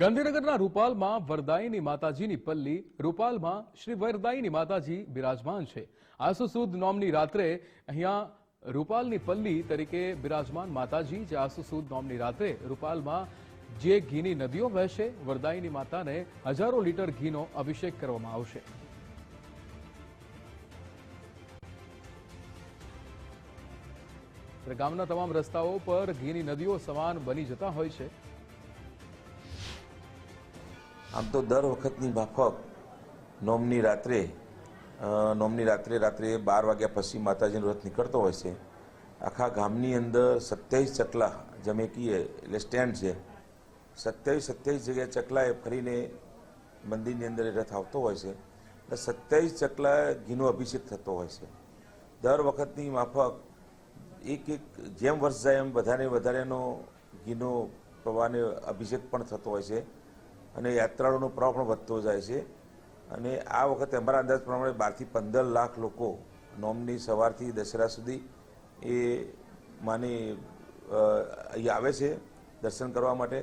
ગાંધીનગરના રૂપાલમાં વરદાયીની માતાજીની પલ્લી, રૂપાલમાં શ્રી વરદાયીની માતાજી બિરાજમાન છે. આસો સુદ નોમની રાત્રે અહીંયા રૂપાલની પલ્લી તરીકે બિરાજમાન માતાજી જે આસો સુદ નોમની રાત્રે રૂપાલમાં જે ઘીની નદીઓ વહેશે, વરદાયીની માતાને હજારો લીટર ઘીનો અભિષેક કરવામાં આવશે. ગામના તમામ રસ્તાઓ પર ઘીની નદીઓ સમાન બની જતા હોય છે. આમ તો દર વખતની માફક નોમની રાત્રે નોમની રાત્રે રાત્રે બાર વાગ્યા પછી માતાજીનો રથ નીકળતો હોય છે. આખા ગામની અંદર સત્યાવીસ ચકલા જમે કહીએ એટલે સ્ટેન્ડ છે. સત્યાવીસ સત્યાવીસ જગ્યાએ ચકલાએ ફરીને મંદિરની અંદર એ રથ આવતો હોય છે. એટલે સત્યાવીસ ચકલા ઘીનો અભિષેક થતો હોય છે. દર વખતની માફક એક એક જેમ વર્ષ જાય એમ વધારે વધારેનો ઘીનો પ્રવાહને અભિષેક પણ થતો હોય છે. અને યાત્રાળુનો પ્રવાહ પણ વધતો જાય છે. અને આ વખતે અમારા અંદાજ પ્રમાણે બારથી પંદર લાખ લોકો નોમની સવારથી દશેરા સુધી એ માની આવે છે દર્શન કરવા માટે.